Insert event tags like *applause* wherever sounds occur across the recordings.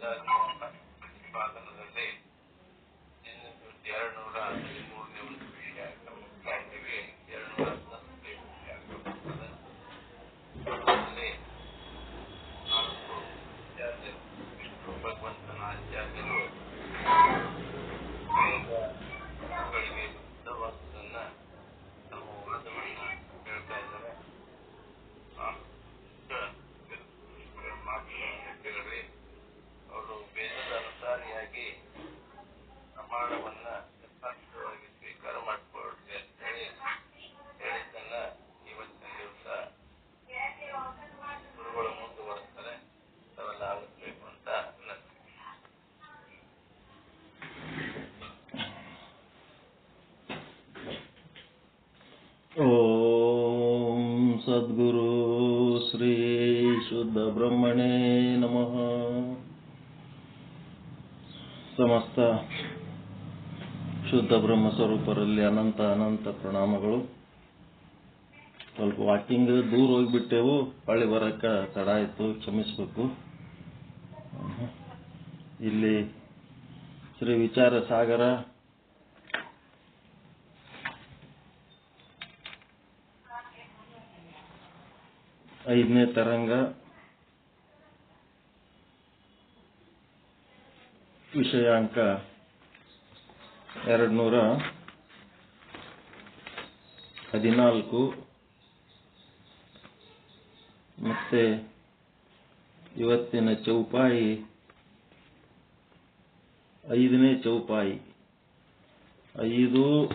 there are no Shri ಶುದ್ಧ ಬ್ರಹ್ಮಣೇ ನಮಃ. ಸಮಸ್ತ ಶುದ್ಧ ಬ್ರಹ್ಮ ಸ್ವರೂಪರಲ್ಲಿ ಅನಂತ ಅನಂತ ಪ್ರಣಾಮಗಳು. ಸ್ವಲ್ಪ ವಾಕಿಂಗ್ ದೂರ ಹೋಗಿಬಿಟ್ಟೆವು, ಹೊಳ್ಳಿ ಬರಕ ತಡ ಆಯ್ತು, ಕ್ಷಮಿಸಬೇಕು. ಇಲ್ಲಿ ಶ್ರೀ ವಿಚಾರ ಸಾಗರ ಐದನೇ ತರಂಗ ವಿಷಯಾಂಕ ಎರಡು ನೂರ ಹದಿನಾಲ್ಕು. ಮತ್ತೆ ಇವತ್ತಿನ ಚೌಪಾಯಿ ಐದನೇ ಚೌಪಾಯಿ. ಐದು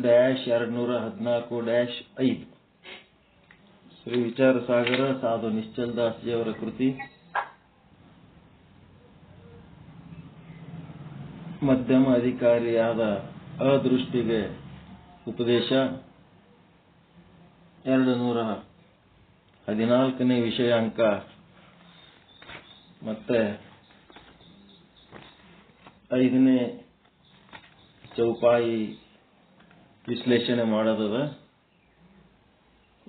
ಡ್ಯಾಶ್ ಎರಡು ನೂರ ಹದಿನಾಲ್ಕು ಡ್ಯಾಶ್ ಐದು. ಶ್ರೀ ವಿಚಾರ ಸಾಗರ ಸಾಧು ನಿಶ್ಚಲ್ ದಾಸ್ಜಿಯವರ ಕೃತಿ. ಮಧ್ಯಮ ಅಧಿಕಾರಿಯಾದ ಅದೃಷ್ಟಿಗೆ ಉಪದೇಶ. ಎರಡು ನೂರ ಹದಿನಾಲ್ಕನೇ ವಿಷಯಾಂಕ. ಮತ್ತೆ ಐದನೇ ಚೌಪಾಯಿ ವಿಶ್ಲೇಷಣೆ ಮಾಡೋದದ.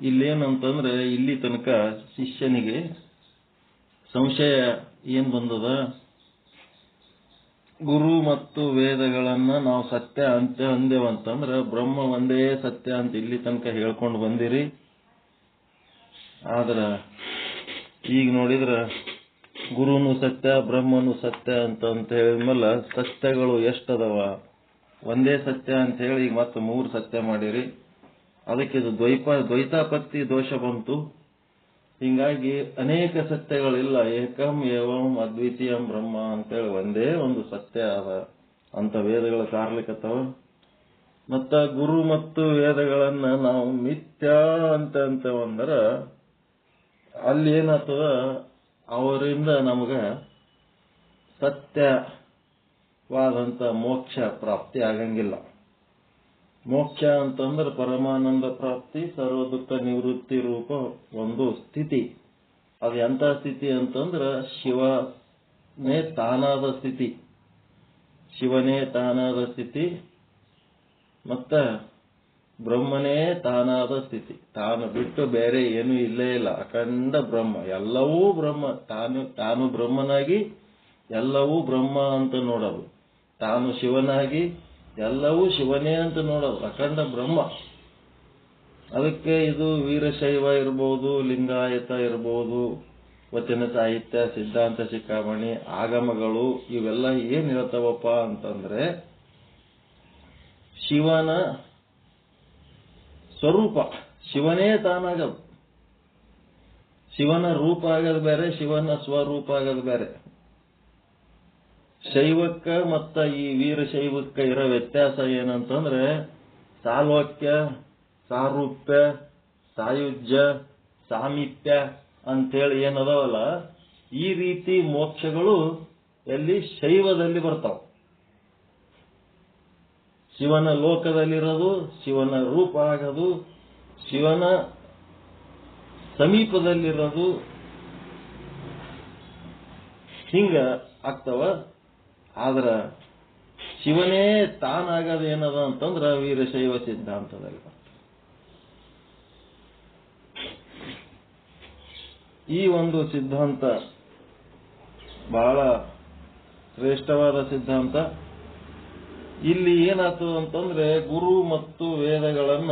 ಇಲ್ಲೇನಂತಂದ್ರೆ ಇಲ್ಲಿ ತನಕ ಶಿಷ್ಯನಿಗೆ ಸಂಶಯ ಏನ್ ಬಂದದ? ಗುರು ಮತ್ತು ವೇದಗಳನ್ನ ನಾವು ಸತ್ಯ ಅಂತ ಅಂದೇವಂತಂದ್ರ ಬ್ರಹ್ಮ ಒಂದೇ ಸತ್ಯ ಅಂತ ಇಲ್ಲಿ ತನಕ ಹೇಳ್ಕೊಂಡು ಬಂದಿರಿ. ಆದ್ರ ಈಗ ನೋಡಿದ್ರ ಗುರುನು ಸತ್ಯ, ಬ್ರಹ್ಮನು ಸತ್ಯ ಅಂತ ಅಂತ ಹೇಳಿದ್ಮೇಲೆ ಸತ್ಯಗಳು ಎಷ್ಟದವ? ಒಂದೇ ಸತ್ಯ ಅಂತ ಹೇಳಿ ಈಗ ಮತ್ತೆ ಮೂರು ಸತ್ಯ ಮಾಡಿರಿ. ಅದಕ್ಕೆ ಇದು ದ್ವೈಪ, ದ್ವೈತಾಪತ್ತಿ ದೋಷ ಬಂತು. ಹೀಗಾಗಿ ಅನೇಕ ಸತ್ಯಗಳಿಲ್ಲ. ಏಕಂ ಏವಂ ಅದ್ವಿತೀಯಂ ಬ್ರಹ್ಮ ಅಂತೇಳಿ ಒಂದೇ ಒಂದು ಸತ್ಯ ಅದ. ಅಂತ ವೇದಗಳ ಕಾರ್ಲಿಕತ್ತವ ಮತ್ತ ಗುರು ಮತ್ತು ವೇದಗಳನ್ನ ನಾವು ಮಿಥ್ಯ ಅಂತ ಅಂತವಂದ್ರ ಅಲ್ಲಿ ಏನಾಗ್ತದ? ಅವರಿಂದ ನಮಗ ಸತ್ಯವಾದಂತ ಮೋಕ್ಷ ಪ್ರಾಪ್ತಿ ಆಗಂಗಿಲ್ಲ. ಮೋಕ್ಷ ಅಂತಂದ್ರೆ ಪರಮಾನಂದ ಪ್ರಾಪ್ತಿ ಸರ್ವ ದುಃಖ ನಿವೃತ್ತಿ ರೂಪ ಒಂದು ಸ್ಥಿತಿ. ಅದು ಎಂತ ಸ್ಥಿತಿ ಅಂತಂದ್ರೆ ಶಿವನೇ ತಾನಾದ ಸ್ಥಿತಿ. ಶಿವನೇ ತಾನಾದ ಸ್ಥಿತಿ ಮತ್ತ ಬ್ರಹ್ಮನೇ ತಾನಾದ ಸ್ಥಿತಿ. ತಾನು ಬಿಟ್ಟು ಬೇರೆ ಏನೂ ಇಲ್ಲೇ ಇಲ್ಲ. ಅಖಂಡ ಬ್ರಹ್ಮ. ಎಲ್ಲವೂ ಬ್ರಹ್ಮ. ತಾನು ತಾನು ಬ್ರಹ್ಮನಾಗಿ ಎಲ್ಲವೂ ಬ್ರಹ್ಮ ಅಂತ ನೋಡೋದು. ತಾನು ಶಿವನಾಗಿ ಎಲ್ಲವೂ ಶಿವನೇ ಅಂತ ನೋಡೋದು ಅಖಂಡ ಬ್ರಹ್ಮ. ಅದಕ್ಕೆ ಇದು ವೀರಶೈವ ಇರ್ಬೋದು, ಲಿಂಗಾಯತ ಇರ್ಬೋದು, ವಚನ ಸಾಹಿತ್ಯ, ಸಿದ್ಧಾಂತ, ಶಿಖಾಮಣಿ, ಆಗಮಗಳು, ಇವೆಲ್ಲ ಏನ್ ಹೇಳ್ತಾವಪ್ಪ ಅಂತಂದ್ರೆ, ಶಿವನ ಸ್ವರೂಪ, ಶಿವನೇ ತಾನಾಗದು. ಶಿವನ ರೂಪ ಆಗೋದು ಬೇರೆ, ಶಿವನ ಸ್ವರೂಪ ಆಗೋದು ಬೇರೆ. ಶೈವಕ್ಕ ಮತ್ತ ಈ ವೀರಶೈವಕ್ಕ ಇರೋ ವ್ಯತ್ಯಾಸ ಏನಂತಂದ್ರೆ ಸಾಲ್ವಕ್ಯ, ಸಾರೂಪ್ಯ, ಸಾಯುಜ್ಯ, ಸಾಮೀಪ್ಯ ಅಂತೇಳಿ ಏನದವಲ್ಲ, ಈ ರೀತಿ ಮೋಕ್ಷಗಳು ಎಲ್ಲಿ ಶೈವದಲ್ಲಿ ಬರ್ತಾವ. ಶಿವನ ಲೋಕದಲ್ಲಿರೋದು, ಶಿವನ ರೂಪ ಆಗೋದು, ಶಿವನ ಸಮೀಪದಲ್ಲಿರೋದು ಹಿಂಗ ಆಗ್ತಾವ. ಆದ್ರ ಶಿವನೇ ತಾನಾಗದ ಏನದ ಅಂತಂದ್ರ ವೀರಶೈವ ಸಿದ್ಧಾಂತದಲ್ಲಿ ಈ ಒಂದು ಸಿದ್ಧಾಂತ ಬಹಳ ಶ್ರೇಷ್ಠವಾದ ಸಿದ್ಧಾಂತ. ಇಲ್ಲಿ ಏನಾಯ್ತು ಅಂತಂದ್ರೆ ಗುರು ಮತ್ತು ವೇದಗಳನ್ನ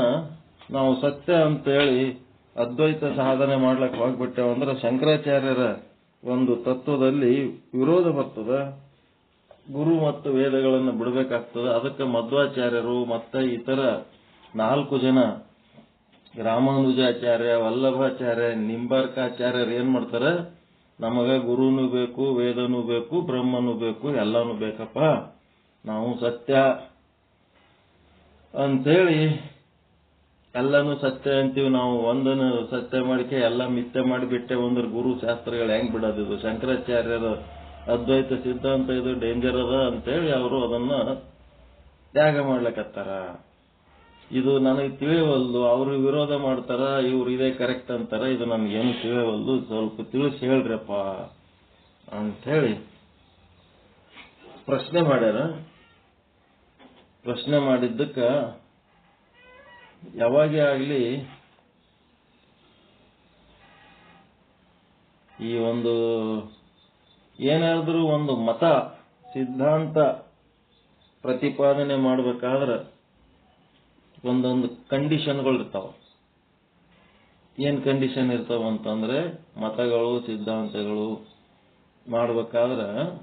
ನಾವು ಸತ್ಯ ಅಂತೇಳಿ ಅದ್ವೈತ ಸಾಧನೆ ಮಾಡ್ಲಕ್ಕೆ ಹೋಗ್ಬಿಟ್ಟೆವು ಅಂದ್ರೆ ಶಂಕರಾಚಾರ್ಯರ ಒಂದು ತತ್ವದಲ್ಲಿ ವಿರೋಧ ಬರ್ತದ. ಗುರು ಮತ್ತು ವೇದಗಳನ್ನು ಬಿಡಬೇಕಾಗ್ತದೆ. ಅದಕ್ಕೆ ಮಧ್ವಾಚಾರ್ಯರು ಮತ್ತೆ ಇತರ ನಾಲ್ಕು ಜನ ರಾಮಾನುಜಾಚಾರ್ಯ, ವಲ್ಲಭಾಚಾರ್ಯ, ನಿಂಬಾರ್ಕಾಚಾರ್ಯರು ಏನ್ ಮಾಡ್ತಾರೆ? ನಮಗ ಗುರುನು ಬೇಕು, ವೇದನೂ ಬೇಕು, ಬ್ರಹ್ಮನೂ ಬೇಕು, ಎಲ್ಲಾನು ಬೇಕಪ್ಪ. ನಾವು ಸತ್ಯ ಅಂತೇಳಿ ಎಲ್ಲಾನು ಸತ್ಯ ಅಂತೀವಿ ನಾವು. ಒಂದನ್ನು ಸತ್ಯ ಮಾಡಿಕೆ, ಎಲ್ಲ ಮಿಥ್ಯ ಮಾಡಿಬಿಟ್ಟೆ. ಒಂದ್ರ ಗುರು ಶಾಸ್ತ್ರಗಳು ಹೆಂಗ್ ಬಿಡೋದಿದು ಶಂಕರಾಚಾರ್ಯರ ಅದ್ವೈತ ಸಿದ್ಧಾಂತ ಇದು ಡೇಂಜರ್ ಅದ ಅಂತೇಳಿ ಅವರು ಅದನ್ನ ತ್ಯಾಗ ಮಾಡ್ಲಕತ್ತಾರ. ಇದು ನನಗೆ ತಿಳಿಯವಲ್ದು ಅವರು ವಿರೋಧ ಮಾಡ್ತಾರ, ಇವ್ರು ಇದೇ ಕರೆಕ್ಟ್ ಅಂತಾರ, ಇದು ನನಗೇನು ತಿಳಿಯವಲ್ದು ಸ್ವಲ್ಪ ತಿಳಿಸಿ ಹೇಳ್ರಪ್ಪ ಅಂತ ಹೇಳಿ ಪ್ರಶ್ನೆ ಮಾಡ್ಯಾರ. ಪ್ರಶ್ನೆ ಮಾಡಿದ್ದಕ್ಕ ಯಾವಾಗೇ ಆಗಲಿ ಈ ಒಂದು ಏನಾದ್ರೂ ಒಂದು ಮತ, ಸಿದ್ಧಾಂತ ಪ್ರತಿಪಾದನೆ ಮಾಡಬೇಕಾದ್ರೆ ಒಂದೊಂದು ಕಂಡೀಷನ್ಗಳು ಇರ್ತಾವ. ಏನ್ ಕಂಡೀಷನ್ ಇರ್ತಾವ ಅಂತಂದ್ರೆ ಮತಗಳು, ಸಿದ್ಧಾಂತಗಳು ಮಾಡಬೇಕಾದ್ರೆ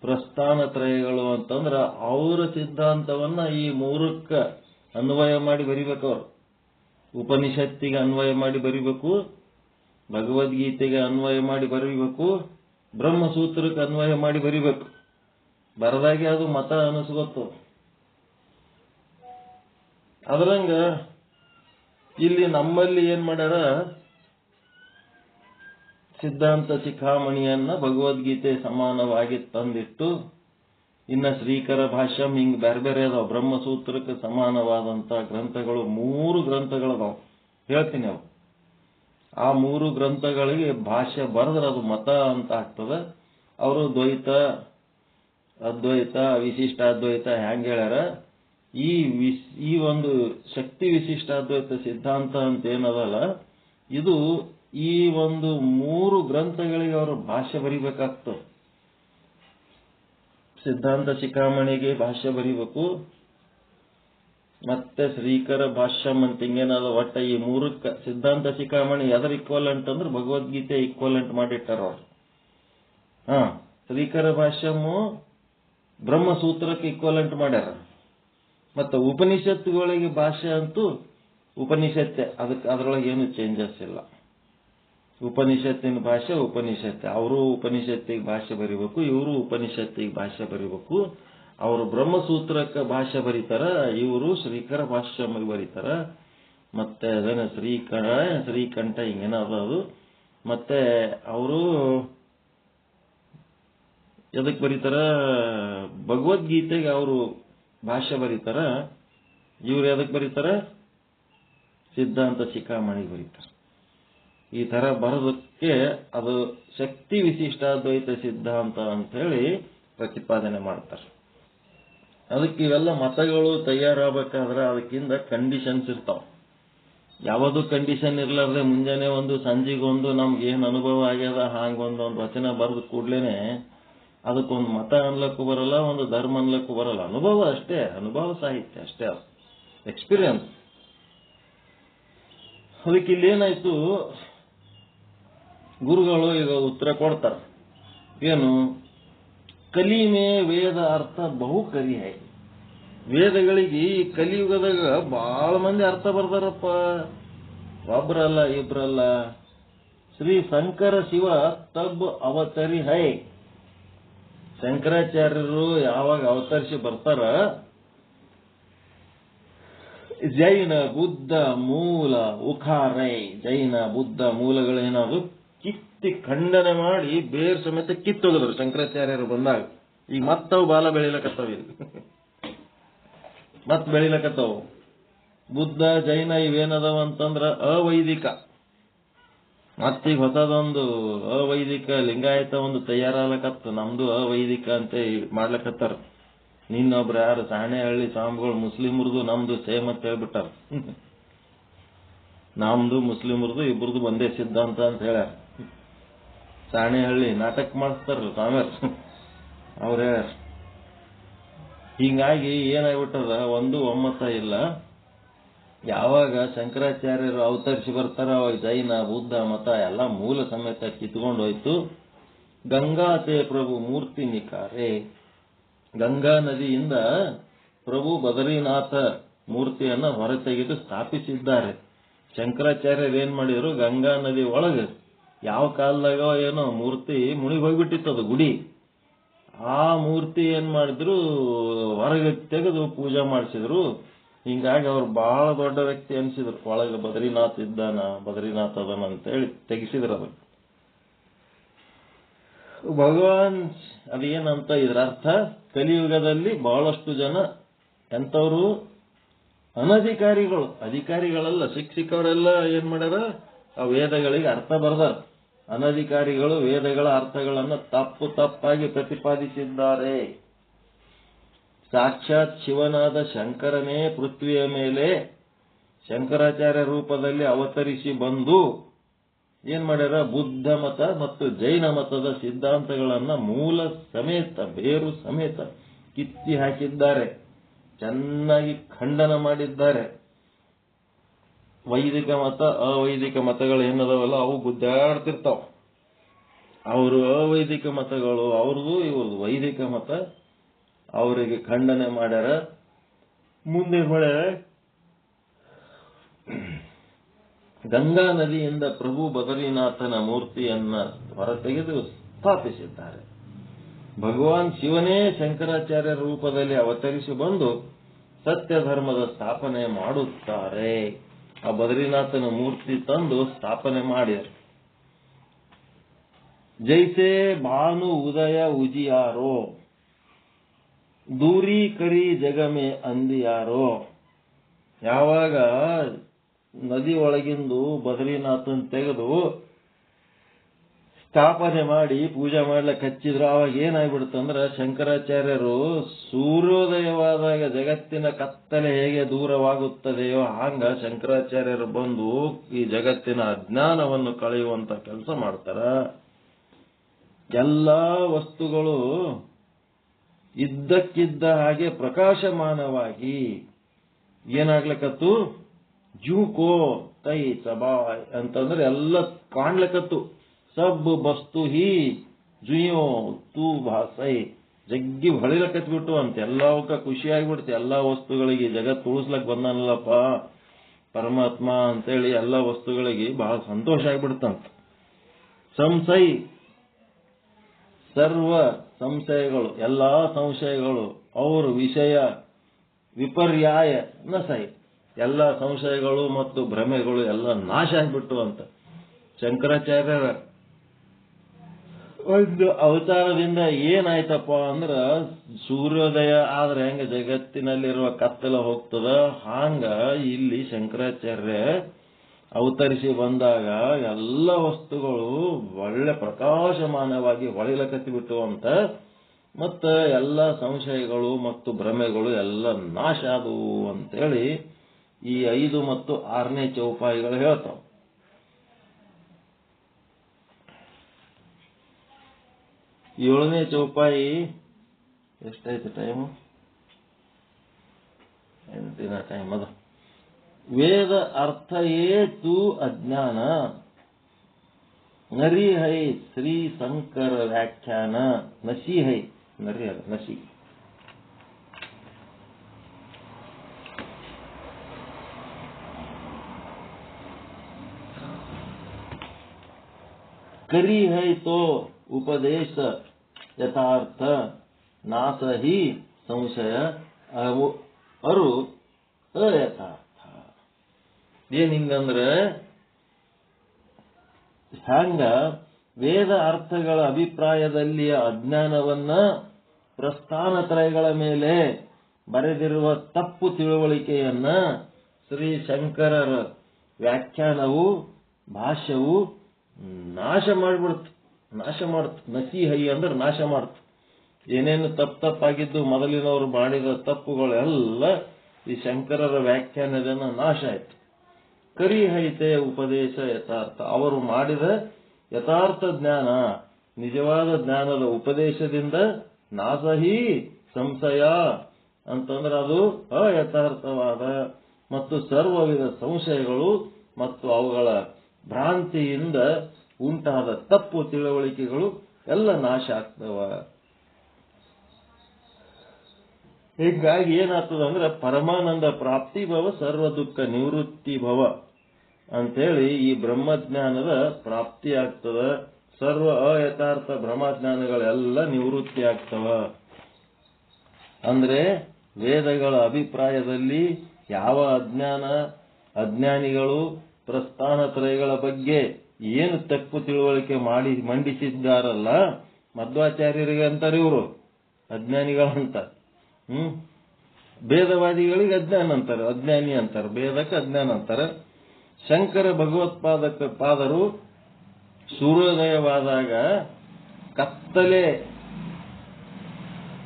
ಪ್ರಸ್ಥಾನ ತ್ರಯಗಳು ಅಂತಂದ್ರೆ ಅವರ ಸಿದ್ಧಾಂತವನ್ನ ಈ ಮೂರಕ್ಕ ಅನ್ವಯ ಮಾಡಿ ಬರಿಬೇಕು ಅವರು. ಉಪನಿಷತ್ತಿಗೆ ಅನ್ವಯ ಮಾಡಿ ಬರಿಬೇಕು, ಭಗವದ್ಗೀತೆಗೆ ಅನ್ವಯ ಮಾಡಿ ಬರೀಬೇಕು ಬ್ರಹ್ಮಸೂತ್ರಕ್ಕೆ ಅನ್ವಯ ಮಾಡಿ ಬರಿಬೇಕು. ಬರದಾಗೆ ಅದು ಮತ ಅನಿಸ್ಗೊತ್ತು ಅದರಂಗ ಇಲ್ಲಿ ನಮ್ಮಲ್ಲಿ ಏನ್ ಮಾಡ್ಯಾರ? ಸಿದ್ಧಾಂತ ಶಿಖಾಮಣಿಯನ್ನ ಭಗವದ್ಗೀತೆ ಸಮಾನವಾಗಿ ತಂದಿಟ್ಟು, ಇನ್ನ ಶ್ರೀಕರ ಭಾಷ್ಯಂ ಹಿಂಗ್ ಬೇರೆ ಬೇರೆ ಅದಾವ. ಬ್ರಹ್ಮಸೂತ್ರಕ್ಕೆ ಸಮಾನವಾದಂತ ಗ್ರಂಥಗಳು ಮೂರು ಗ್ರಂಥಗಳದಾವ. ಹೇಳ್ತೀನಿ ಅವು ಆ ಮೂರು ಗ್ರಂಥಗಳಿಗೆ ಭಾಷ್ಯ ಬರೆದ್ರೆ ಅದು ಮತ ಅಂತ ಆಗ್ತದೆ. ಅವರು ದ್ವೈತ, ಅದ್ವೈತ, ವಿಶಿಷ್ಟ ಅದ್ವೈತ ಹ್ಯಾಂಗ ಹೇಳ್ಯಾರ? ಈ ಈ ಒಂದು ಶಕ್ತಿ ವಿಶಿಷ್ಟ ಅದ್ವೈತ ಸಿದ್ಧಾಂತ ಅಂತ ಏನದಲ್ಲ, ಇದು ಈ ಒಂದು ಮೂರು ಗ್ರಂಥಗಳಿಗೆ ಅವರು ಭಾಷ್ಯ ಬರಿಬೇಕಾಗ್ತದೆ. ಸಿದ್ಧಾಂತ ಚಿಕ್ಕಾಮಣಿಗೆ ಭಾಷ್ಯ ಬರಿಬೇಕು ಮತ್ತೆ ಶ್ರೀಕರ ಭಾಷ್ಯಂ ಅಂತ ಹಿಂಗೇನದ ಒಟ್ಟ ಈ ಮೂರಕ್ಕ ಸಿದ್ಧಾಂತ ಶಿಖಾಮಣಿ ಎದರ್ ಇಕ್ವಲೆಂಟ್ ಅಂದ್ರೆ ಭಗವದ್ಗೀತೆ ಇಕ್ವಲೆಂಟ್ ಮಾಡಿಟ್ಟಾರ ಅವ್ರು. ಹಾ, ಶ್ರೀಕರ ಭಾಷ್ಯಮು ಬ್ರಹ್ಮಸೂತ್ರಕ್ಕೆ ಇಕ್ವಲೆಂಟ್ ಮಾಡ್ಯಾರ. ಮತ್ತೆ ಉಪನಿಷತ್ತುಗಳಿಗೆ ಭಾಷೆ ಅಂತೂ ಉಪನಿಷತ್ತೆ ಅದಕ್ಕೆ ಅದರೊಳಗೆ ಏನು ಚೇಂಜಸ್ ಇಲ್ಲ. ಉಪನಿಷತ್ತಿನ ಭಾಷೆ ಉಪನಿಷತ್ತೆ, ಅವರು ಉಪನಿಷತ್ತಿಗೆ ಭಾಷೆ ಬರಿಬೇಕು, ಇವರು ಉಪನಿಷತ್ತಿಗೆ ಭಾಷೆ ಬರಿಬೇಕು. ಅವರು ಬ್ರಹ್ಮಸೂತ್ರಕ್ಕೆ ಭಾಷೆ ಬರೀತಾರ, ಇವರು ಶ್ರೀಕರ ಭಾಷ್ಯ ಬರೀತಾರ. ಮತ್ತೆ ಅದನ್ನ ಶ್ರೀಕರ, ಶ್ರೀಕಂಠ ಹಿಂಗೇನದ ಅದು. ಮತ್ತೆ ಅವರು ಎದಕ್ ಬರೀತಾರ? ಭಗವದ್ಗೀತೆಗೆ ಅವರು ಭಾಷ್ಯ ಬರೀತಾರ. ಇವ್ರು ಎದಕ್ ಬರೀತಾರ? ಸಿದ್ಧಾಂತ ಶಿಖಾಮಣಿ ಬರೀತಾರ. ಈ ತರ ಬರೋದಕ್ಕೆ ಅದು ಶಕ್ತಿ ವಿಶಿಷ್ಟಾದ್ವೈತ ಸಿದ್ಧಾಂತ ಅಂತ ಹೇಳಿ ಪ್ರತಿಪಾದನೆ ಮಾಡ್ತಾರೆ. ಅದಕ್ಕೆ ಇವೆಲ್ಲ ಮತಗಳು ತಯಾರಾಗಬೇಕಾದ್ರೆ ಅದಕ್ಕಿಂತ ಕಂಡೀಷನ್ಸ್ ಇರ್ತಾವ. ಯಾವುದು ಕಂಡೀಷನ್ ಇರ್ಲಾರ್ದೆ ಮುಂಜಾನೆ ಒಂದು, ಸಂಜೆಗೊಂದು ನಮ್ಗೆ ಏನ್ ಅನುಭವ ಆಗ್ಯದ, ಹಾಂಗೊಂದು, ಒಂದು ವಚನ ಬರೆದು ಕೂಡ್ಲೇನೆ ಅದಕ್ಕೊಂದು ಮತ ಅನ್ಲಕ್ಕೂ ಬರಲ್ಲ, ಒಂದು ಧರ್ಮ ಅನ್ಲಕ್ಕೂ ಬರಲ್ಲ. ಅನುಭವ ಅಷ್ಟೇ, ಅನುಭವ ಸಾಹಿತ್ಯ ಅಷ್ಟೇ ಎಕ್ಸ್ಪೀರಿಯನ್ಸ್ ಅದಕ್ಕೆ ಇಲ್ಲಿ ಏನಾಯ್ತು? ಗುರುಗಳು ಈಗ ಉತ್ತರ ಕೊಡ್ತಾರೆ. ಏನು? ಕಲಿಮೆ ವೇದ ಅರ್ಥ ಬಹು ಕಲಿ ಹೈ. ವೇದಗಳಿಗೆ ಈ ಕಲಿಯುಗದಾಗ ಬಹಳ ಮಂದಿ ಅರ್ಥ ಬರ್ದಾರಪ್ಪ. ಒಬ್ರಲ್ಲ, ಇಬ್ರಲ್ಲ. ಶ್ರೀ ಶಂಕರ ಶಿವ ತಬ್ ಅವತರಿ ಹೈ. ಶಂಕರಾಚಾರ್ಯರು ಯಾವಾಗ ಅವತರಿಸಿ ಬರ್ತಾರ? ಜೈನ ಬುದ್ಧ ಮೂಲ ಉಖಾರೈ. ಜೈನ ಬುದ್ಧ ಮೂಲಗಳೇನಾದ್ರು ಕಿತ್ತಿ ಖಂಡನೆ ಮಾಡಿ ಬೇರ್ ಸಮೇತ ಕಿತ್ತೋಗಿದ್ರು ಶಂಕರಾಚಾರ್ಯರು ಬಂದಾಗ. ಈಗ ಮತ್ತವು ಬಾಲ ಬೆಳಿಲಕತ್ತಾವ. ಈಗ *laughs* ಮತ್ ಬೆಳಿಲಕತ್ತವು. ಬುದ್ಧ, ಜೈನ ಇವೇನದವ ಅಂತಂದ್ರ ಅವೈದಿಕ. ಮತ್ತೀಗ ಹೊಸದೊಂದು ಅವೈದಿಕ ಲಿಂಗಾಯತ ಒಂದು ತಯಾರಾಗ್ಲಕತ್ತ. ನಮ್ದು ಅವೈದಿಕ ಅಂತ ಮಾಡ್ಲಕತ್ತಾರ. ನಿನ್ನೊಬ್ರು ಯಾರು ಸಾಣೆಹಳ್ಳಿ ಸ್ವಾಮಿಗಳು ಮುಸ್ಲಿಮರದು ನಮ್ದು ಸೇಮ್ ಅಂತ ಹೇಳ್ಬಿಟ್ಟಾರ. *laughs* ನಮ್ದು ಮುಸ್ಲಿಮರದು ಇಬ್ರದು ಒಂದೇ ಸಿದ್ಧಾಂತ ಅಂತ ಹೇಳ್ಯಾರ. ಸಾಣೆಹಳ್ಳಿ ನಾಟಕ ಮಾಡಿಸ್ತಾರಲ್ಲ ಸ್ವಾಮಿಯರ್ ಅವ್ರ, ಹೀಗಾಗಿ ಏನಾಗ್ಬಿಟ್ಟದ? ಒಂದು ಒಮ್ಮತ ಇಲ್ಲ. ಯಾವಾಗ ಶಂಕರಾಚಾರ್ಯರು ಅವತರಿಸಿ ಬರ್ತಾರ, ಅವಾಗ ಜೈನ, ಬುದ್ಧ, ಮತ ಎಲ್ಲ ಮೂಲ ಸಮೇತ ಕಿತ್ಕೊಂಡು ಹೋಯ್ತು. ಗಂಗಾತೆ ಪ್ರಭು ಮೂರ್ತಿ ನಿಖಾರೆ. ಗಂಗಾ ನದಿಯಿಂದ ಪ್ರಭು ಬದರಿನಾಥ ಮೂರ್ತಿಯನ್ನ ಹೊರತೆಗೆದು ಸ್ಥಾಪಿಸಿದ್ದಾರೆ. ಶಂಕರಾಚಾರ್ಯರು ಏನ್ ಮಾಡಿದ್ರು? ಗಂಗಾ ನದಿ ಒಳಗೆ ಯಾವ ಕಾಲದಾಗ ಏನೋ ಮೂರ್ತಿ ಮುನಿಗ್ ಹೋಗ್ಬಿಟ್ಟಿತ್ತು ಅದು ಗುಡಿ. ಆ ಮೂರ್ತಿ ಏನ್ ಮಾಡಿದ್ರು, ಹೊರಗೆ ತೆಗೆದು ಪೂಜೆ ಮಾಡಿಸಿದ್ರು. ಹಿಂಗಾಗಿ ಅವ್ರು ಬಹಳ ದೊಡ್ಡ ವ್ಯಕ್ತಿ ಅನ್ಸಿದ್ರು. ಒಳಗೆ ಬದ್ರಿನಾಥ್ ಇದ್ದಾನ, ಬದ್ರಿನಾಥ್ ಅದನ ಅಂತೇಳಿ ತೆಗಿಸಿದ್ರು ಅದ ಭಗವಾನ್ ಅದೇನಂತ ಇದ್ರ ಅರ್ಥ, ಕಲಿಯುಗದಲ್ಲಿ ಬಹಳಷ್ಟು ಜನ ಎಂತವ್ರು ಅನಧಿಕಾರಿಗಳು. ಅಧಿಕಾರಿಗಳೆಲ್ಲ ಶಿಕ್ಷಕರೆಲ್ಲ ಏನ್ ಮಾಡ್ಯಾರ? ಆ ವೇದಗಳಿಗೆ ಅರ್ಥ ಬರ್ದಾರ. ಅನಧಿಕಾರಿಗಳು ವೇದಗಳ ಅರ್ಥಗಳನ್ನು ತಪ್ಪು ತಪ್ಪಾಗಿ ಪ್ರತಿಪಾದಿಸಿದ್ದಾರೆ. ಸಾಕ್ಷಾತ್ ಶಿವನಾದ ಶಂಕರನೇ ಪೃಥ್ವಿಯ ಮೇಲೆ ಶಂಕರಾಚಾರ್ಯ ರೂಪದಲ್ಲಿ ಅವತರಿಸಿ ಬಂದು ಏನ್ ಮಾಡ್ಯಾರ? ಬುದ್ಧ ಮತ ಮತ್ತು ಜೈನ ಮತದ ಸಿದ್ಧಾಂತಗಳನ್ನ ಮೂಲ ಸಮೇತ, ಬೇರು ಸಮೇತ ಕಿತ್ತಿ ಹಾಕಿದ್ದಾರೆ. ಚೆನ್ನಾಗಿ ಖಂಡನ ಮಾಡಿದ್ದಾರೆ. ವೈದಿಕ ಮತ, ಅವೈದಿಕ ಮತಗಳು ಏನದವಲ್ಲ, ಅವು ಗುದ್ದಾಡ್ತಿರ್ತಾವ. ಅವರು ಅವೈದಿಕ ಮತಗಳು ಅವ್ರದ್ದು ಇವ್ರದ್ದು ವೈದಿಕ ಮತ. ಅವರಿಗೆ ಖಂಡನೆ ಮಾಡ್ಯಾರ. ಮುಂದೆ ಹೊಳೆ ಗಂಗಾ ನದಿಯಿಂದ ಪ್ರಭು ಬದರಿನಾಥನ ಮೂರ್ತಿಯನ್ನ ಹೊರತೆಗೆದು ಸ್ಥಾಪಿಸಿದ್ದಾರೆ. ಭಗವಾನ್ ಶಿವನೇ ಶಂಕರಾಚಾರ್ಯ ರೂಪದಲ್ಲಿ ಅವತರಿಸಿ ಬಂದು ಸತ್ಯ ಧರ್ಮದ ಸ್ಥಾಪನೆ ಮಾಡುತ್ತಾರೆ. ಆ ಬದ್ರಿನಾಥನ ಮೂರ್ತಿ ತಂದು ಸ್ಥಾಪನೆ ಮಾಡ್ಯಾರ. ಜೈಸೆ ಭಾನು ಉದಯ ಉಜಿಯಾರೋ, ದೂರಿ ಕರಿ ಜಗಮೆ ಅಂದಿಯಾರೋ. ಯಾವಾಗ ನದಿ ಒಳಗಿಂದು ಬದ್ರಿನಾಥನ್ ತೆಗೆದು ಸ್ಥಾಪನೆ ಮಾಡಿ ಪೂಜೆ ಮಾಡ್ಲಿಕ್ಕೆ ಹಚ್ಚಿದ್ರು, ಅವಾಗ ಏನಾಗ್ಬಿಡುತ್ತಂದ್ರ ಶಂಕರಾಚಾರ್ಯರು ಸೂರ್ಯೋದಯವಾದಾಗ ಜಗತ್ತಿನ ಕತ್ತಲೆ ಹೇಗೆ ದೂರವಾಗುತ್ತದೆಯೋ ಹಂಗ ಶಂಕರಾಚಾರ್ಯರು ಬಂದು ಈ ಜಗತ್ತಿನ ಅಜ್ಞಾನವನ್ನು ಕಳೆಯುವಂತ ಕೆಲಸ ಮಾಡ್ತಾರ. ಎಲ್ಲಾ ವಸ್ತುಗಳು ಇದ್ದಕ್ಕಿದ್ದ ಹಾಗೆ ಪ್ರಕಾಶಮಾನವಾಗಿ ಏನಾಗ್ಲಕತ್ತು ಜೂಕೋ ತೈ ಸಬಾಯ್ ಅಂತಂದ್ರೆ ಎಲ್ಲ ಕಾಣ್ಲಕತ್ತು. ಸಬ್ ಬಸ್ತು ಹಿ ಜುಯೋ ತೂ ಭಾಸೈ. ಜಗ್ಗಿ ಹೊಳಿಲಕತ್ಬಿಟ್ಟು ಅಂತ ಎಲ್ಲವಕ್ಕ ಖುಷಿ ಆಗ್ಬಿಡ್ತು ಎಲ್ಲಾ ವಸ್ತುಗಳಿಗೆ ಜಗತ್ ಉಳಿಸ್ಲಕ್ ಬಂದಾನಲ್ಲಪ್ಪ. ಪರಮಾತ್ಮ ಅಂತೇಳಿ ಎಲ್ಲ ವಸ್ತುಗಳಿಗೆ ಬಹಳ ಸಂತೋಷ ಆಗ್ಬಿಡ್ತಂತ. ಸಂಸೈ. ಸರ್ವ ಸಂಶಯಗಳು, ಎಲ್ಲಾ ಸಂಶಯಗಳು ಅವರು ವಿಷಯ, ವಿಪರ್ಯಾಯ, ನಸೈ. ಎಲ್ಲ ಸಂಶಯಗಳು ಮತ್ತು ಭ್ರಮೆಗಳು ಎಲ್ಲ ನಾಶ ಆಗ್ಬಿಟ್ಟು ಅಂತ. ಶಂಕರಾಚಾರ್ಯರ ಒಂದು ಅವತಾರದಿಂದ ಏನಾಯ್ತಪ್ಪ ಅಂದ್ರ ಸೂರ್ಯೋದಯ ಆದ್ರೆ ಹೆಂಗ ಜಗತ್ತಿನಲ್ಲಿರುವ ಕತ್ತಲ ಹೋಗ್ತದ? ಹಾಂಗ ಇಲ್ಲಿ ಶಂಕರಾಚಾರ್ಯ ಅವತರಿಸಿ ಬಂದಾಗ ಎಲ್ಲ ವಸ್ತುಗಳು ಒಳ್ಳೆ ಪ್ರಕಾಶಮಾನವಾಗಿ ಹೊಳಿಲಕತ್ತಿಬಿಟ್ಟು ಅಂತ ಮತ್ತ ಎಲ್ಲ ಸಂಶಯಗಳು ಮತ್ತು ಭ್ರಮೆಗಳು ಎಲ್ಲ ನಾಶ ಆದವು ಅಂತೇಳಿ ಈ ಐದು ಮತ್ತು ಆರನೇ ಚೌಪಾಯಿಗಳು ಹೇಳ್ತಾವ. ಏಳನೇ ಚೌಪಾಯಿ ಎಷ್ಟಾಯ್ತು ಟೈಮು ಎಂಟಿನ ಟೈಮ್ ಅದ ವೇದ ಅರ್ಥ ಏತು ಅಜ್ಞಾನ ನರಿ ಹೈ ಶ್ರೀ ಶಂಕರ ವ್ಯಾಖ್ಯಾನ ನಸಿ ಹೈ ನರಿ ಅಲ್ಲ ನಸಿ करी है तो ಉಪದೇಶ ಯಥಾರ್ಥ ನಾಸಹಿ ಸಂಶಯ ಅರು ಅಯಥಾರ್ಥ. ಏನಿಂದಂದ್ರೆ ಹ್ಯಾಂಗ ವೇದ ಅರ್ಥಗಳ ಅಭಿಪ್ರಾಯದಲ್ಲಿ ಅಜ್ಞಾನವನ್ನ ಪ್ರಸ್ಥಾನ ತ್ರಯಗಳ ಮೇಲೆ ಬರೆದಿರುವ ತಪ್ಪು ತಿಳುವಳಿಕೆಯನ್ನ ಶ್ರೀ ಶಂಕರರ ವ್ಯಾಖ್ಯಾನವು, ಭಾಷ್ಯವು ನಾಶ ಮಾಡಿಬಿಡುತ್ತೆ ನಾಶ ಮಾಡ್ತ ನಸಿ ಹೈ ಅಂದ್ರೆ ನಾಶ ಮಾಡ್ತು ಏನೇನು ತಪ್ಪು ತಪ್ಪಾಗಿದ್ದು ಮೊದಲಿನವರು ಮಾಡಿದ ತಪ್ಪುಗಳೆಲ್ಲ ಈ ಶಂಕರರ ವ್ಯಾಖ್ಯಾನದ ನಾಶ ಆಯ್ತು. ಕರಿ ಹೈತೆ ಉಪದೇಶ ಯಥಾರ್ಥ. ಅವರು ಮಾಡಿದ ಯಥಾರ್ಥ ಜ್ಞಾನ ನಿಜವಾದ ಜ್ಞಾನದ ಉಪದೇಶದಿಂದ ನಾಸಹಿ ಸಂಶಯ ಅಂತಂದ್ರೆ ಅದು ಅಯಥಾರ್ಥವಾದ ಮತ್ತು ಸರ್ವವಿಧ ಸಂಶಯಗಳು ಮತ್ತು ಅವುಗಳ ಭ್ರಾಂತಿಯಿಂದ ಉಂಟಾದ ತಪ್ಪು ತಿಳುವಳಿಕೆಗಳು ಎಲ್ಲ ನಾಶ ಆಗ್ತವ. ಹೀಗಾಗಿ ಏನಾಗ್ತದ ಅಂದ್ರೆ ಪರಮಾನಂದ ಪ್ರಾಪ್ತಿ ಭವ, ಸರ್ವ ದುಃಖ ನಿವೃತ್ತಿ ಭವ ಅಂತೇಳಿ ಈ ಬ್ರಹ್ಮಜ್ಞಾನದ ಪ್ರಾಪ್ತಿ ಆಗ್ತದ. ಸರ್ವ ಅಯಥಾರ್ಥ ಬ್ರಹ್ಮಜ್ಞಾನಗಳೆಲ್ಲ ನಿವೃತ್ತಿ ಆಗ್ತವ. ಅಂದ್ರೆ ವೇದಗಳ ಅಭಿಪ್ರಾಯದಲ್ಲಿ ಯಾವ ಅಜ್ಞಾನ, ಅಜ್ಞಾನಿಗಳು ಪ್ರಸ್ಥಾನತ್ರಯಗಳ ಬಗ್ಗೆ ಏನು ತಪ್ಪು ತಿಳುವಳಿಕೆ ಮಾಡಿ ಮಂಡಿಸಿದ್ದಾರಲ್ಲ? ಮಧ್ವಾಚಾರ್ಯರಿಗೆ ಅಂತಾರೆ ಇವರು. ಅಜ್ಞಾನಿಗಳಂತ. ಹ್ಮ್? ಭೇದವಾದಿಗಳಿಗೆ ಅಜ್ಞಾನ ಅಂತಾರೆ. ಅಜ್ಞಾನಿ ಅಂತಾರೆ. ಭೇದಕ್ಕೆ ಅಜ್ಞಾನ ಅಂತಾರೆ. ಶಂಕರ ಭಗವತ್ಪಾದಕ ಪಾದರು ಸೂರ್ಯೋದಯವಾದಾಗ ಕತ್ತಲೆ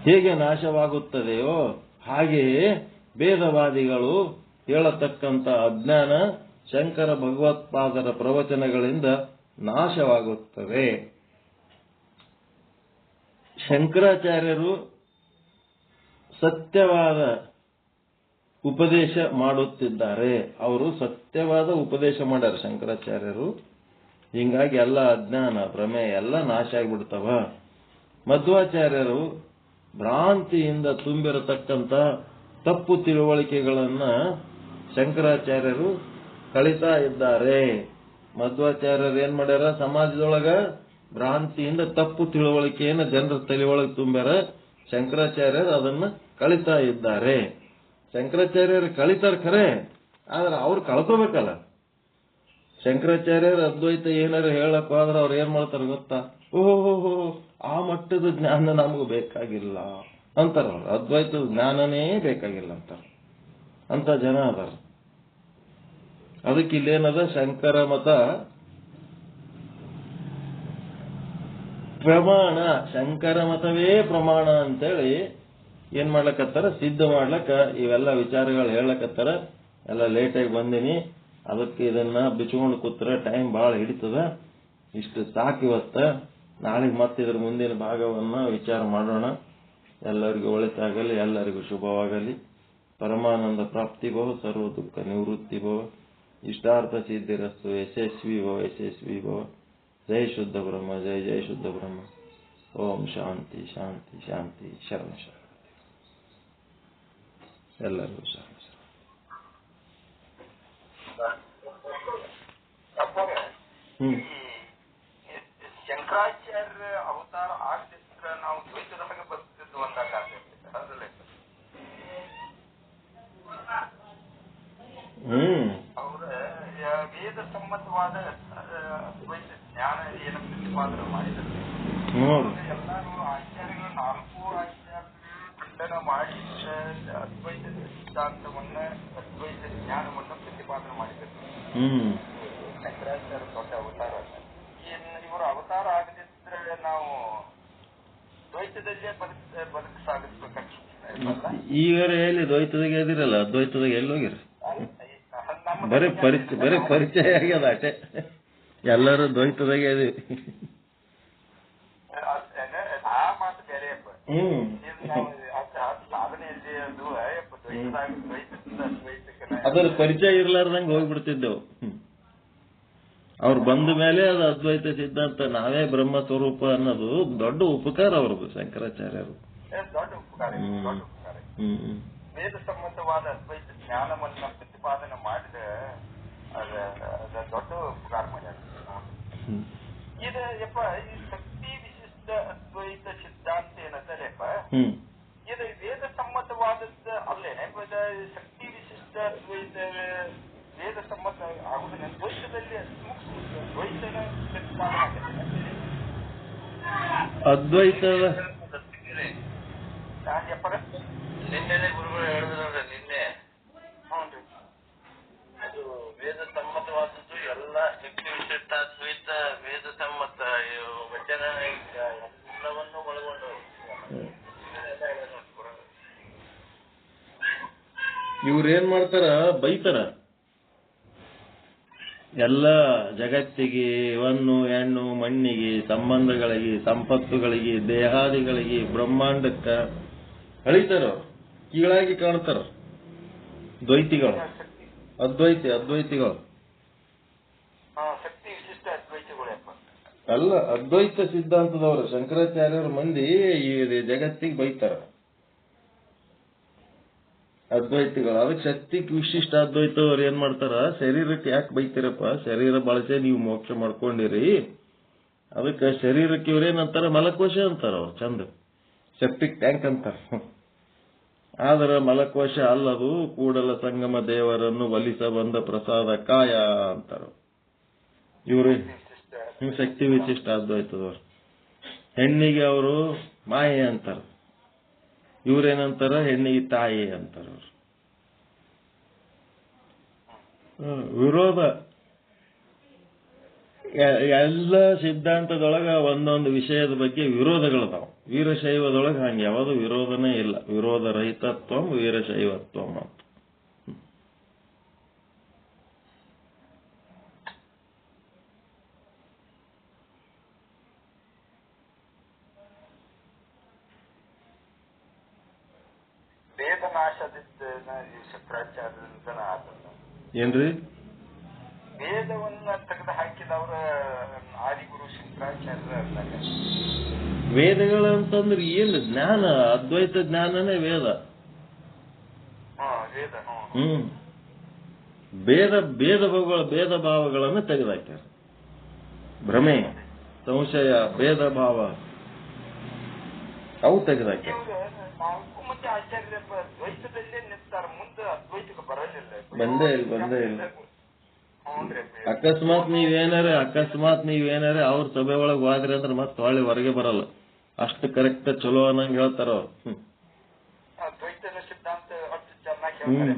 ಹೇಗೆ ನಾಶವಾಗುತ್ತದೆಯೋ ಹಾಗೆಯೇ ಭೇದವಾದಿಗಳು ಹೇಳತಕ್ಕಂತ ಅಜ್ಞಾನ ಶಂಕರ ಭಗವತ್ಪಾದರ ಪ್ರವಚನಗಳಿಂದ ನಾಶವಾಗುತ್ತದೆ ಶಂಕರಾಚಾರ್ಯರು ಸತ್ಯವಾದ ಉಪದೇಶ ಮಾಡುತ್ತಿದ್ದಾರೆ. ಅವರು ಸತ್ಯವಾದ ಉಪದೇಶ ಮಾಡ್ಯಾರ ಶಂಕರಾಚಾರ್ಯರು. ಹಿಂಗಾಗಿ ಎಲ್ಲ ಅಜ್ಞಾನ, ಭ್ರಮೆ ಎಲ್ಲ ನಾಶ ಆಗಿಬಿಡ್ತವ. ಮಧ್ವಾಚಾರ್ಯರು ಭ್ರಾಂತಿಯಿಂದ ತುಂಬಿರತಕ್ಕಂತ ತಪ್ಪು ತಿಳುವಳಿಕೆಗಳನ್ನ ಶಂಕರಾಚಾರ್ಯರು ಕಳಿತಾ ಇದ್ದಾರೆ. ಮಧ್ವಾಚಾರ್ಯರು ಏನ್ ಮಾಡ್ಯಾರ? ಸಮಾಜದೊಳಗ ಭ್ರಾಂತಿಯಿಂದ ತಪ್ಪು ತಿಳುವಳಿಕೆಯನ್ನು ಜನರ ತಲೆಯೊಳಗೆ ತುಂಬ್ಯಾರ. ಶಂಕರಾಚಾರ್ಯರು ಅದನ್ನ ಕಳಿತಾ ಇದ್ದಾರೆ. ಶಂಕರಾಚಾರ್ಯರು ಕಳಿತಾರ ಖರೆ, ಆದ್ರೆ ಅವ್ರು ಕಳ್ಕೋಬೇಕಲ್ಲ. ಶಂಕರಾಚಾರ್ಯರು ಅದ್ವೈತ ಏನಾರು ಹೇಳಕ್ ಹೋದ್ರೆ ಅವ್ರು ಏನ್ ಮಾಡ್ತಾರ ಗೊತ್ತಾ? ಓಹೋ ಆ ಮಟ್ಟದ ಜ್ಞಾನ ನಮಗೂ ಬೇಕಾಗಿಲ್ಲ ಅಂತಾರ ಅವ್ರು. ಅದ್ವೈತ ಜ್ಞಾನನೇ ಬೇಕಾಗಿಲ್ಲ ಅಂತಾರ. ಅಂತ ಜನ ಅದಾರ. ಅದಕ್ಕೆ ಇಲ್ಲೇನದ ಶಂಕರ ಮತ ಪ್ರಮಾಣ. ಶಂಕರ ಮತವೇ ಪ್ರಮಾಣ ಅಂತೇಳಿ ಏನ್ ಮಾಡ್ಲಕತ್ತಾರ? ಸಿದ್ಧ ಮಾಡ್ಲಕ್ಕ. ಇವೆಲ್ಲ ವಿಚಾರಗಳು ಹೇಳಕತ್ತಾರ ಎಲ್ಲ ಲೇಟಾಗಿ ಬಂದಿನಿ. ಅದಕ್ಕೆ ಇದನ್ನ ಬಿಚ್ಕೊಂಡು ಕೂತ್ರ ಟೈಮ್ ಬಹಳ ಹಿಡಿತದ. ಇಷ್ಟು ಸಾಕು ಇವತ್ತ. ನಾಳೆಗೆ ಮತ್ತೆ ಇದ್ರ ಮುಂದಿನ ಭಾಗವನ್ನ ವಿಚಾರ ಮಾಡೋಣ. ಎಲ್ಲರಿಗೂ ಒಳಿತಾಗಲಿ, ಎಲ್ಲರಿಗೂ ಶುಭವಾಗಲಿ. ಪರಮಾನಂದ ಪ್ರಾಪ್ತಿ ಭವ ಸರ್ವ ದುಃಖ ನಿವೃತ್ತಿ ಇಷ್ಟಾರ್ಥ ಸಿದ್ಧಿರಸ್ತು ಯಶಸ್ವಿ ಭವ ಯಶಸ್ವಿ ಭವ ಜೈ ಶುದ್ಧ ಬ್ರಹ್ಮ ಜೈ ಜೈ ಶುದ್ಧ ಬ್ರಹ್ಮ ಓಂ ಶಾಂತಿ ಶಾಂತಿ ಶಾಂತಿ ಶರಣ ಶರಣ ಎಲ್ಲರಿಗೂ ಶರಣ ಶರಣ ಅಪ್ಪಗೆ ಹ್ಮ್ ಈ ಶಂಕರಾಚಾರ್ಯ ಅವತಾರ ಆಗದಿದ್ರೆ ನಾವು ದ್ವೈತದಾಗ ಬದುಕ್ತಿದ್ವು ಅಂತ ಕಾಣ್ತೈತಿ ಹೌದಲ್ಲ ಹ್ಮ್ ಅವರ ವೇದ ಸಮ್ಮತವಾದ ಜ್ಞಾನ ಏನು ಪ್ರತಿಪಾದನೆ ಮಾಡಿದ್ರು ಎಲ್ಲರೂ ಆಚಾರ್ಯಗಳು ನಾಲ್ಕು ಆಚಾರ್ಯರು ಖಂಡನ ಮಾಡಿ ಅದ್ವೈತ ಸಿದ್ಧಾಂತವನ್ನ ಅದ್ವೈತ ಜ್ಞಾನವನ್ನ ಪ್ರತಿಪಾದನೆ ಮಾಡಿದ್ರು. ಶಂಕರಾಚಾರ್ಯ ದೊಡ್ಡ ಅವತಾರ. ಇವರು ಅವತಾರ ಆಗದಿದ್ರೆ ನಾವು ದ್ವೈತದಲ್ಲೇ ಬದುಕ ಬದುಕ ಸಾಗಿಸ್ಬೇಕಲ್ಲ ಈಗ ಎಲ್ಲಿ ದ್ವೈತದಾಗ ಎದಿರಲ್ಲ ಅದ್ವೈತದಾಗ ಎಲ್ಲಿ ಹೋಗಿರಿ? ಬರೀ ಪರಿಚಯ ಬರೀ ಪರಿಚಯ ಆಗ್ಯದ ಅಷ್ಟೇ ಎಲ್ಲರೂ ದ್ವೈತದಾಗ ಇದೀವಿ ಹ್ಮ್ ಅದರ ಪರಿಚಯ ಇರ್ಲಾರ್ದಂಗೆ ಹೋಗ್ಬಿಡ್ತಿದ್ದೆವು ಹ್ಮ್. ಅವ್ರು ಬಂದ ಮೇಲೆ ಅದು ಅದ್ವೈತ ಸಿದ್ಧಾಂತ ನಾವೇ ಬ್ರಹ್ಮ ಸ್ವರೂಪ ಅನ್ನೋದು ದೊಡ್ಡ ಉಪಕಾರ ಅವ್ರದ್ದು ಶಂಕರಾಚಾರ್ಯರು ಹ್ಮ್. ಹ್ಮ್ ಹ್ಮ್. ವೇದ ಸಂಬಂಧವಾದ ಅದ್ವೈತ ಜ್ಞಾನವನ್ನ ಪ್ರತಿಪಾದನೆ ಮಾಡಿದ ಅದ ಅದ ದೊಡ್ಡ ಉಪಕಾರ ಮಾಡ್ಯಾರ. ಇದು ಯಪ್ಪ ಈ ಶಕ್ತಿ ವಿಶಿಷ್ಟ ಅದ್ವೈತ ಸಿದ್ಧಾಂತ ಏನಂತಾರೆಪ್ಪ ಇದು ವೇದ ಸಮ್ಮತವಾದದ್ದು ಅಲ್ಲೇ ಶಕ್ತಿ ವಿಶಿಷ್ಟ ಅದ್ವೈತ ವೇದ ಸಮ್ಮತ ಆಗುದನ್ನ ದ್ವೈತದಲ್ಲಿ ದ್ವೈತನ ಅದ್ವೈತ ನಿನ್ನೆ ಗುರುಗಳು ಹೇಳಿದ್ರಲ್ಲ ಇವ್ರು ಏನ್ ಮಾಡ್ತಾರ? ಬೈತಾರ. ಎಲ್ಲ ಜಗತ್ತಿಗೆ ವನ್ನು ಹೆಣ್ಣು ಮಣ್ಣಿಗೆ ಸಂಬಂಧಗಳಿಗೆ ಸಂಪತ್ತುಗಳಿಗೆ ದೇಹಾದಿಗಳಿಗೆ ಬ್ರಹ್ಮಾಂಡಕ್ಕ ಅಳಿತಾರ. ಕೀಳಾಗಿ ಕಾಣ್ತಾರ ದ್ವೈತಿಗಳು. ಅದ್ವೈತಿ ಅದ್ವೈತಿಗಳು. ಅಲ್ಲ ಅದ್ವೈತ ಸಿದ್ಧಾಂತದವರು ಶಂಕರಾಚಾರ್ಯರ ಮಂದಿ ಈ ಜಗತ್ತಿಗೆ ಬೈತಾರ. ಅದ್ವೈತಿಗಳು. ಅದಕ್ಕೆ ಶಕ್ತಿಗೆ ವಿಶಿಷ್ಟ ಅದ್ವೈತವ್ರು ಏನ್ ಮಾಡ್ತಾರ? ಶರೀರಕ್ಕೆ ಯಾಕೆ ಬೈತೀರಪ್ಪ? ಶರೀರ ಬಳಸೆ ನೀವು ಮೋಕ್ಷ ಮಾಡ್ಕೊಂಡಿರಿ. ಅದಕ್ಕೆ ಶರೀರಕ್ಕೆ ಇವ್ರೇನಂತಾರ ಮಲಕೋಶ ಅಂತಾರ? ಅವ್ರು ಚಂದ. ಸೆಪ್ಟಿಕ್ ಟ್ಯಾಂಕ್ ಅಂತಾರ. ಆದ್ರೆ ಮಲಕೋಶ ಅಲ್ಲದು ಕೂಡಲ ಸಂಗಮ ದೇವರನ್ನು ಒಲಿಸ ಬಂದ ಪ್ರಸಾದ ಕಾಯ ಅಂತಾರ ಇವ್ರ ಶಕ್ತಿ ವಿಶಿಷ್ಟ ಅದ್ವೈತದವ್ರು. ಹೆಣ್ಣಿಗೆ ಅವರು ಮಾಯೆ ಅಂತಾರ. ಇವ್ರೇನಂತಾರ ಹೆಣ್ಣಿಗೆ ತಾಯಿ ಅಂತಾರ ವಿರೋಧ. ಎಲ್ಲ ಸಿದ್ಧಾಂತದೊಳಗ ಒಂದೊಂದು ವಿಷಯದ ಬಗ್ಗೆ ವಿರೋಧಗಳದಾವ. ವೀರಶೈವದೊಳಗ ಹಂಗೆ ಯಾವುದು ವಿರೋಧನೇ ಇಲ್ಲ. ವಿರೋಧ ರಹಿತತ್ವ ವೀರಶೈವತ್ವ ಅಂತ. ಆತನ. ಏನ್ರಿ? ವೇದವನ್ನ ತೆಗೆದು ಹಾಕಿದವರ ಆದಿಗುರು ಶಂಕರಾಚಾರ್ಯರ ವೇದಗಳು ಅಂತಂದ್ರೆ ಏನು ಜ್ಞಾನ? ಅದ್ವೈತ ಜ್ಞಾನನೇ ವೇದ. ಹ್ಮ್ ಭೇದ ಭೇದ ಭಾವಗಳ ಭೇದ ಭಾವಗಳನ್ನು ತೆಗೆದಾಕ್ಯಾರ. ಭ್ರಮೆ ಸಂಶಯ ಭೇದ ಭಾವ. ಅವು ತೆಗೆದಾಕ್ಯಾರ. ಬಂದೇ ಇಲ್ಲ, ಬಂದೇ ಇಲ್ಲ. ಅಕಸ್ಮಾತ್ ನೀವೇನಾರ ಅಕಸ್ಮಾತ್ ನೀವೇನಾರ ಅವ್ರ ಸಭೆ ಒಳಗ್ ಹೋದ್ರಿ ಅಂದ್ರೆ ಮತ್ತೆ ಹೊಳ್ಳಿ ಹೊರಗೆ ಬರಲ್ಲ. ಅಷ್ಟು ಕರೆಕ್ಟ್ ಚಲೋ ಅನ್ನಂಗ್ ಹೇಳ್ತಾರ ಅವ್ರು. ಹ್ಮ್.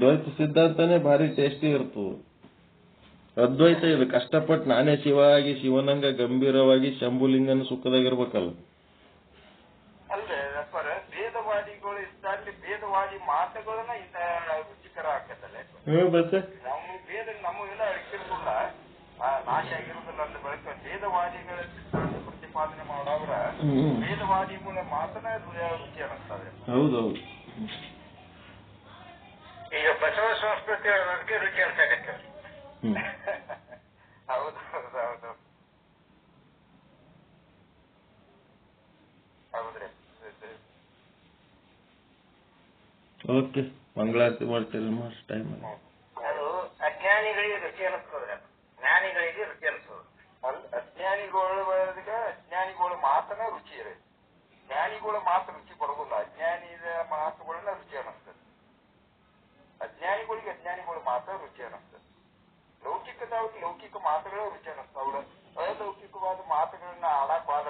ದ್ವೈತ ಸಿದ್ಧಾಂತನೇ ಭಾರಿ ಟೇಸ್ಟಿ ಇರ್ತು ಅದ್ವೈತ ಇದು. ಕಷ್ಟಪಟ್ಟು ನಾನೇ ಶಿವ ಆಗಿ ಶಿವನಂಗ ಗಂಭೀರವಾಗಿ ಶಂಭುಲಿಂಗನ ಸುಖದಾಗಿರ್ಬೇಕಲ್ಲ ಆಕತ್ತಲ್ಲ ಹ್ಮ್ ಮತ್ತೆ? ನಮ್ಮ ಎಲ್ಲ ನಾಶ ಆಗಿರೋದಿಲ್ಲ ಅಂತ ಬಳಿಕ ಭೇದವಾದಿಗಳ ಪ್ರತಿಪಾದನೆ ಮಾಡೋದ್ರ ಭೇದವಾದಿಗಳ ಮಾತನ್ನ ರುಚಿ ಅನ್ನಿಸ್ತದೆ ಹೌದೌದು. ಈಗ ಬಸವ ಸಂಸ್ಕೃತಿ ಅನ್ನೋದಕ್ಕೆ ರುಚಿ ಅಂತ ಹ್ಮ್. *laughs* ಹೌದು ಹೌದು ಹೌದು. ಹೌದ್ರಿ. ಓಕೆ. ಮಂಗಳಾರತಿ ಮಾಡ್ತೀರಿ ಮಾಸ್ ಟೈಮ್ ಅದು ಅಜ್ಞಾನಿಗಳಿಗೆ ರುಚಿ ಅನಿಸ್ತದ್ರೆ ಜ್ಞಾನಿಗಳಿಗೆ ರುಚಿ ಅನಿಸ್ತದೆ ಅಲ್ ಅಜ್ಞಾನಿಗಳಿಗೆ ಅಜ್ಞಾನಿಗಳ ಮಾತನ್ನ ರುಚಿ ಇದೆ ಜ್ಞಾನಿಗಳ ಮಾತು ರುಚಿ ಬರೋದಿಲ್ಲ ಅಜ್ಞಾನಿದ ಮಾತುಗಳನ್ನ ರುಚಿ ಅನಿಸ್ತದೆ. ಅಜ್ಞಾನಿಗಳಿಗೆ ಅಜ್ಞಾನಿಗಳ ಮಾತ್ರ ರುಚಿ ಅನಿಸ್ತದೆ. ಲೌಕಿಕದವ್ರಿಗೆ ಲೌಕಿಕ ಮಾತುಗಳ ರುಚಿ ಅನ್ನಿಸ್ತಾವ ಅಲೌಕಿಕವಾದ ಮಾತುಗಳನ್ನ ಆಡಕ್ ಹೋದ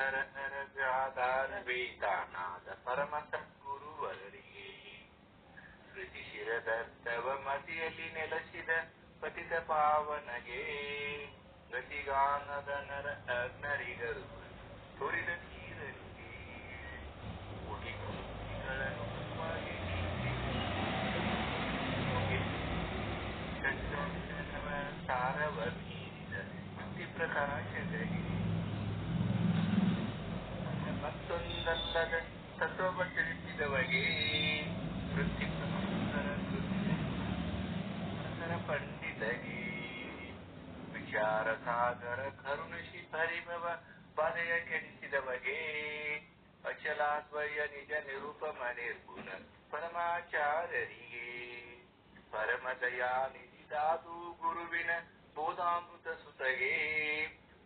අර අර ජාදාර වේදානාද පරමත ගුරුවරේ ඍති ශිරදත්තව මතියලි නෙලසිද පතිත පාවනගේ ප්‍රතිගානද නර අග්නරිගරු තොරිද කීරේ ඔකි කුලන උපායේ ඔකි චක්‍රම සාරවර්ගීද ප්‍රකාශ දෙහි. ತತ್ವವ ತಿಳಿಸಿದವಗೆ ವೃತ್ತಿ ಪಂಡಿತಗೆ ವಿಚಾರ ಸಾಗರ ಕರುಣಶಿ ಪರಿಭವ ಬಾಧೆಯ ಕೆಡಿಸಿದವಗೆ ಅಚಲಾದ್ವಯ ನಿಜ ನಿರೂಪಮ ನಿರ್ಗುಣ ಪರಮಾಚಾರ್ಯರಿಗೆ ಪರಮದಯಾ ನಿಧಿದಾದು ಗುರುವಿನ ಬೋಧಾಮೃತ ಸುತಗೆ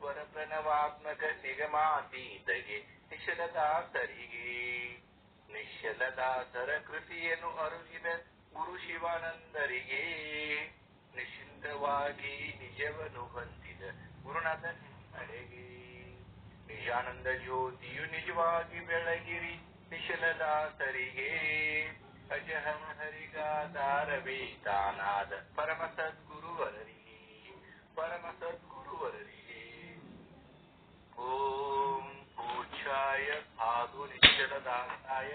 ವರಪ್ರಣವಾತ್ಮಕ ನಿಗಮಾತೀತಗೆ ನಿಶ್ಚಲದಾಸರಿಗೆ ನಿಶಲದಾಸರ ಕೃತಿಯನ್ನು ಅರುಗಿದ ಗುರು ಶಿವಾನಂದರಿಗೆ ನಿಶ್ಚಿಂತವಾಗಿ ನಿಜವನ್ನು ಹೊಂದಿದ ಗುರುನಾಥ ಅಡೆಗೆ. ನಿಜಾನಂದ ಜ್ಯೋತಿಯು ನಿಜವಾಗಿ ಬೆಳಗಿರಿ ನಿಶಲದಾಸರಿಗೆ. ಅಜಹರಿಗಾದಾರವೇ ಹರಿಗಾದಾರವೇ ತಾನಾದ ಪರಮ ಸದ್ಗುರುವರರಿಗೆ. ಪರಮ ಸದ್ಗುರುವರರಿಗೆ. ಪೂಜ್ಯಾಯ ಸಾಧು ನಿಶ್ಚಲದಾಸಾಯ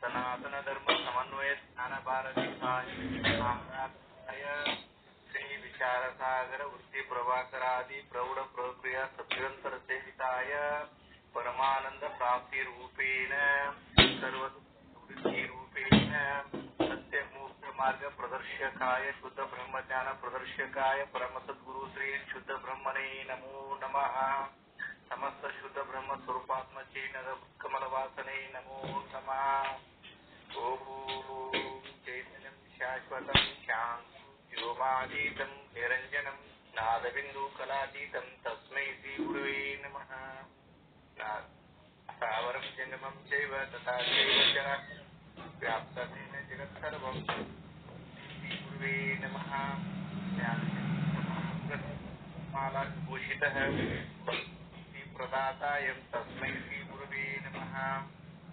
ಸನಾತನ ಧರ್ಮ ಸಮನ್ವಯ ಜ್ಞಾನ ಭಾರತಿ ಶ್ರೀ ವಿಚಾರ ಸಾಗರ ವೃತ್ತಿ ಪ್ರಭಾಕರಾದಿ ಪ್ರೌಢ ಸಮಸ್ತ ಶುದ್ಧ ಬ್ರಹ್ಮ ಸ್ವರೂಪಾತ್ಮ ಚೈನದ ಕಮಲ ವಾಸನೆ ನಮೋ ನಮಃ ಓಂ ಚೈತನ್ಯಂ ಶಾಶ್ವತಂ ಶಾಂತ ವ್ಯೋಮಾತೀತಂ ನಿರಂಜನಂ ನಾದಬಿಂದು ಕಲಾತೀತಂ ತಸ್ಮೈ ಶ್ರೀ ಗುರುವೇ ನಮಃ ನಾ- ಸ್ಥಾವರಂ ಜಂಗಮಂ ಚೈವ ತಥಾ ಚೈವ ಜರ ವ್ಯಾಪ್ತೇನ ಜಗತ್ಸರ್ವಂ ಶ್ರೀ ಗುರುವೇ ನಮಃ ಮಾಲಾಭೂಷಿತಃ प्रदातायं तस्मै श्रीगुरुवे नमः।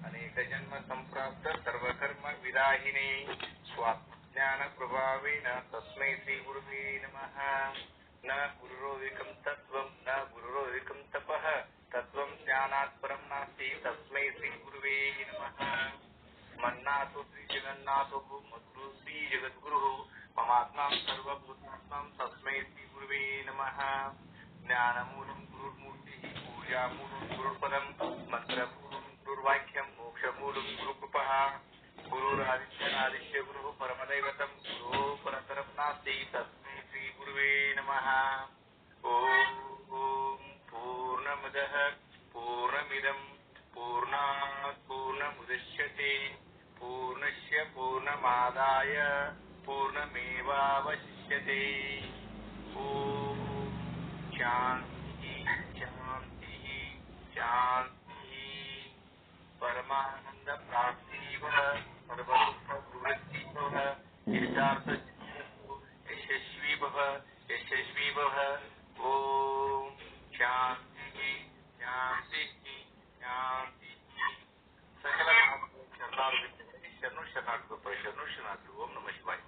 अनेकजन्म सम्प्राप्त सर्वकर्म विदाहिने स्वात्मज्ञानप्रभावेन तस्मै श्रीगुरुवे नमः। न गुरुरोहिकं तत्त्वं, न गुरुरोहिकं तपः, तत्त्वं ज्ञानात् परं नास्ति, तस्मै श्रीगुरुवे नमः। मन्नाथो श्रीजगन्नाथो मद्गुरु श्रीजगद्गुरुः ममात्मां तस्म श्री श्रीगुरुवे नम। ज्ञानमूल मूलम गुरुपदम मंत्र दुर्वाक्यम मोक्ष मूलम गुरुकृपः गुरुरादित्य आदित्य गुरुः परमदैवतं गुरोः परतरं नास्ति पूर्णमेवावशिष्यते। ॐ शान्ति। शांति परमानंद प्राप्ति सर्वरूप यशस्वी भव यशस्वी भव ओम शांति शांति शांति सकल शरणार्थी शरणु शरणार्थी शरणु शरणार्थी ओम नमः शिवाय।